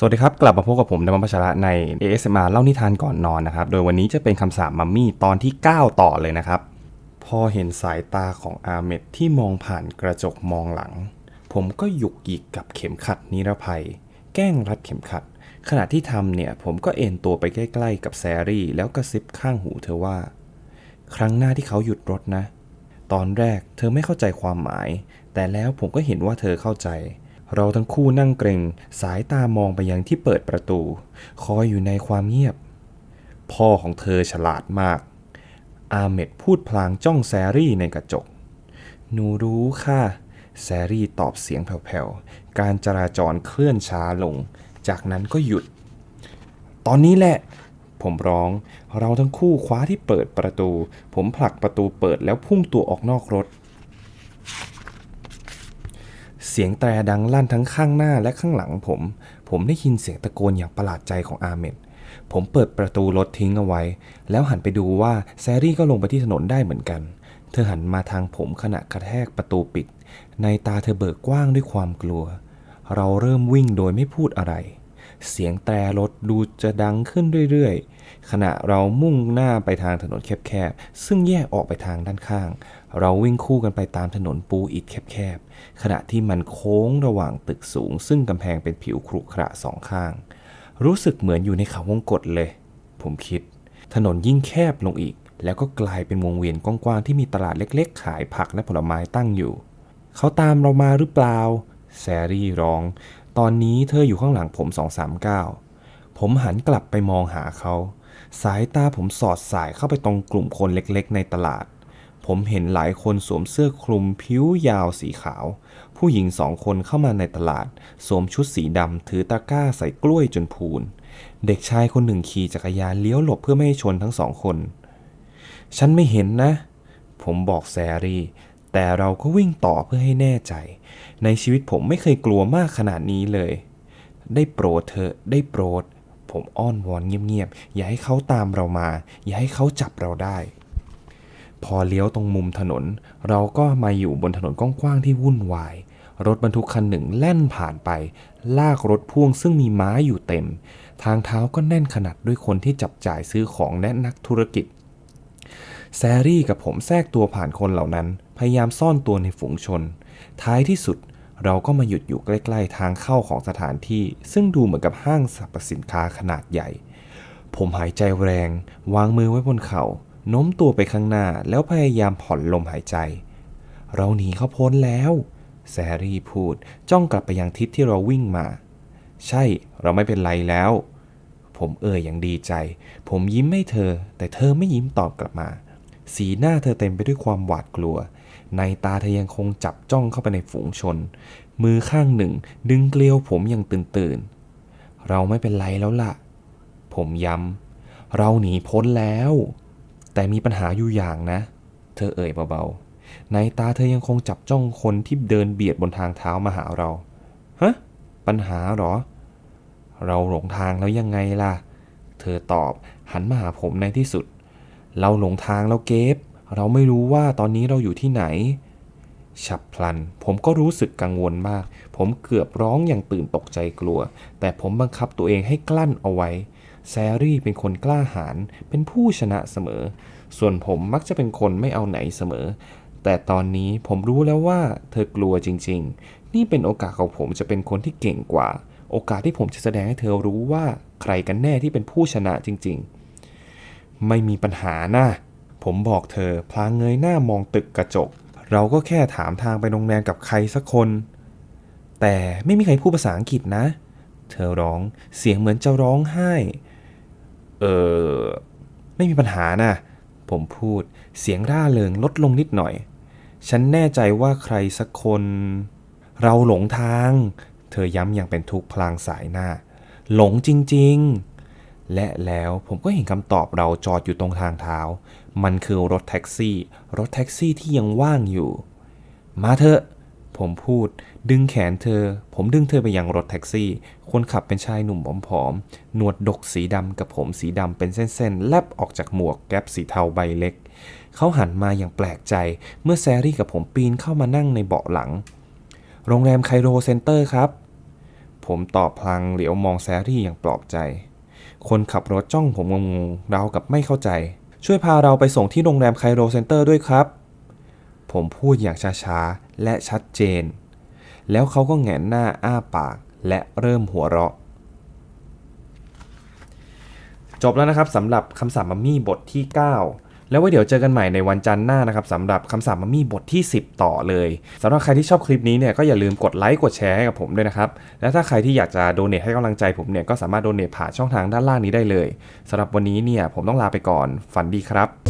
สวัสดีครับ กลับมาพบกับผมดมพัชระใน ASMR เล่านิทานก่อนนอนนะครับ โดยวันนี้จะเป็นคำสาปมัมมี่ตอนที่ 9 ต่อเลยนะครับ พอเห็นสายตาของอาเมดที่มองผ่านกระจกมองหลัง ผมก็หยุกหยิกกับเข็มขัดนิรภัย แกล้งรัดเข็มขัด ขณะที่ทำเนี่ย ผมก็เอ็นตัวไปใกล้ๆกับแซรี่ แล้วกระซิบข้างหูเธอว่า ครั้งหน้าที่เขาหยุดรถนะ ตอนแรกเธอไม่เข้าใจความหมาย แต่แล้วผมก็เห็นว่าเธอเข้าใจ เราทั้งคู่นั่งเกรงสายตามองไปยังที่เปิดประตู คอยอยู่ในความเงียบ พ่อของเธอฉลาดมาก อาเมดพูดพลางจ้องแซรี่ในกระจก หนูรู้ค่ะ แซรี่ตอบเสียงแผ่วๆ การจราจรเคลื่อนช้าลง จากนั้นก็หยุด ตอนนี้แหละ ผมร้อง เราทั้งคู่คว้าที่เปิดประตู ผมผลักประตูเปิดแล้วพุ่งตัวออกนอกรถ เสียงแตรดังลั่นทั้งข้างหน้าและข้างหลังผม ผมได้ยินเสียงตะโกนอย่างประหลาดใจของอาเมดผมเปิดประตูรถทิ้งเอาไว้ แล้วหันไปดูว่าแซรี่ก็ลงไปที่ถนนได้เหมือนกัน เธอหันมาทางผมขณะกระแทกประตูปิด ในตาเธอเบิกกว้างด้วยความกลัว เราเริ่มวิ่งโดยไม่พูดอะไร เสียงแตรรถดูจะดังขึ้นเรื่อยๆ ขณะเรามุ่งหน้าไปทางถนนแคบๆ ซึ่งแยกออกไปทางด้านข้าง เราวิ่งคู่กันไปตามถนนปูอิฐแคบๆ ขณะที่มันโค้งระหว่างตึกสูง ซึ่งกำแพงเป็นผิวขรุขระสองข้าง รู้สึกเหมือนอยู่ในเขาวงกตเลย ผมคิด ถนนยิ่งแคบลงอีก แล้วก็กลายเป็นวงเวียนกว้างๆ ที่มีตลาดเล็กๆ ขายผักและผลไม้ตั้งอยู่ เขาตามเรามาหรือเปล่า แซรี่ร้อง ตอนนี้เธออยู่ข้างหลังผมสองสามก้าวผมหันกลับไปมองหาเขา สายตาผมสอดสายเข้าไปตรงกลุ่มคนเล็กๆ ในตลาด ผมเห็นหลายคนสวมเสื้อคลุมผิวยาวสีขาว ผู้หญิงสองคนเข้ามาในตลาด สวมชุดสีดำถือตะกร้าใส่กล้วยจนพูน เด็กชายคนหนึ่งขี่จักรยานเลี้ยวหลบเพื่อไม่ให้ชนทั้งสองคน ฉันไม่เห็นนะ ผมบอกแซรี่แต่เราก็วิ่งต่อเพื่อให้แน่ใจ ในชีวิตผมไม่เคยกลัวมากขนาดนี้เลย ได้โปรดเถอะได้โปรด ผมอ้อนวอนเงียบๆ อย่าให้เขาตามเรามา อย่าให้เขาจับเราได้ พอเลี้ยวตรงมุมถนน เราก็มาอยู่บนถนนกว้างๆที่วุ่นวาย รถบรรทุกคันหนึ่งแล่นผ่านไป ลากรถพ่วงซึ่งมีม้าอยู่เต็ม ทางเท้าก็แน่นขนาดด้วยคนที่จับจ่ายซื้อของและนักธุรกิจ แซรี่กับผมแทรกตัวผ่านคนเหล่านั้น พยายามซ่อนตัวในฝูงชน ท้ายที่สุด เราก็มาหยุดอยู่ใกล้ๆทางเข้าของสถานที่ ซึ่งดูเหมือนกับห้างสรรพสินค้าขนาดใหญ่ ผมหายใจแรง วางมือไว้บนเขา่าโน้มตัวไปข้างหน้าแล้วพยายามผ่อนลมหายใจ เราหนีเขาพ้นแล้วแซรี่พูดจ้องกลับไปยังทิศที่เราวิ่งมา ใช่เราไม่เป็นไรแล้ว ผมเอ่ยอย่างดีใจ ผมยิ้มให้เธอ แต่เธอไม่ยิ้มตอบกลับมา สีหน้าเธอเต็มไปด้วยความหวาดกลัว ในตาเธอยังคงจับจ้องเข้าไปในฝูงชน มือข้างหนึ่งดึงเกลียวผมอย่างตื่นตื่น เราไม่เป็นไรแล้วล่ะ ผมย้ำ เราหนีพ้นแล้ว แต่มีปัญหาอยู่อย่างนะ เธอเอ่ยเบาๆ ในตาเธอยังคงจับจ้องคนที่เดินเบียดบนทางเท้ามาหาเรา ฮะ ปัญหาหรอ เราหลงทางแล้วยังไงล่ะ เธอตอบหันมาหาผมในที่สุด เราหลงทางแล้วเก็บเราไม่รู้ว่าตอนนี้เราอยู่ที่ไหน ฉับพลัน ผมก็รู้สึกกังวลมาก ผมเกือบร้องอย่างตื่นตกใจกลัว แต่ผมบังคับตัวเองให้กลั้นเอาไว้ แซรี่เป็นคนกล้าหาญเป็นผู้ชนะเสมอ ส่วนผมมักจะเป็นคนไม่เอาไหนเสมอ แต่ตอนนี้ผมรู้แล้วว่าเธอกลัวจริง ๆ นี่เป็นโอกาสของผมจะเป็นคนที่เก่งกว่า โอกาสที่ผมจะแสดงให้เธอรู้ว่าใครกันแน่ที่เป็นผู้ชนะจริง ๆ ไม่มีปัญหานะผมบอกเธอพลางเงยหน้ามองตึกกระจก เราก็แค่ถามทางไปโรงแรมกับใครสักคน แต่ไม่มีใครพูดภาษาอังกฤษนะ เธอร้องเสียงเหมือนจะร้องไห้ เออไม่มีปัญหานะผมพูดเสียงร่าเริงลดลงนิดหน่อย ฉันแน่ใจว่าใครสักคน เราหลงทาง เธอย้ำอย่างเป็นทุกข์พลางสายหน้า หลงจริง ๆ และแล้วผมก็เห็นคำตอบเราจอดอยู่ตรงทางเท้า มันคือรถแท็กซี่ รถแท็กซี่ที่ยังว่างอยู่ มาเถอะ ผมพูด ดึงแขนเธอ ผมดึงเธอไปยังรถแท็กซี่ คนขับเป็นชายหนุ่มผอมๆ หนวดดกสีดำกับผมสีดำเป็นเส้นๆ แลบออกจากหมวกแก๊ปสีเทาใบเล็ก เขาหันมาอย่างแปลกใจ เมื่อแซรี่กับผมปีนเข้ามานั่งในเบาะหลัง โรงแรมไคโรเซ็นเตอร์ครับ ผมตอบพลางเหลียวมองแซรี่อย่างปลอบใจ คนขับรถจ้องผมงงๆเรากับไม่เข้าใจ ช่วยพาเราไปส่งที่โรงแรมไคโรเซ็นเตอร์ด้วยครับ ผมพูดอย่างช้าๆ และชัดเจน แล้วเขาก็แหงนหน้าอ้าปากและเริ่มหัวเราะ จบแล้วนะครับสำหรับคำสาปมัมมี่บทที่ 9 แล้วไว้เดี๋ยวเจอกันใหม่ในวันจันทร์หน้านะครับสำหรับคำสาปมัมมี่บทที่ 10 ต่อเลยสำหรับใครที่ชอบคลิปนี้เนี่ยก็อย่าลืมกดไลค์กดแชร์ให้กับผมด้วยนะครับและถ้าใครที่อยากจะโดเนทให้กำลังใจผมเนี่ยก็สามารถโดเนทผ่านช่องทางด้านล่างนี้ได้เลยสำหรับวันนี้เนี่ยผมต้องลาไปก่อนฝันดีครับ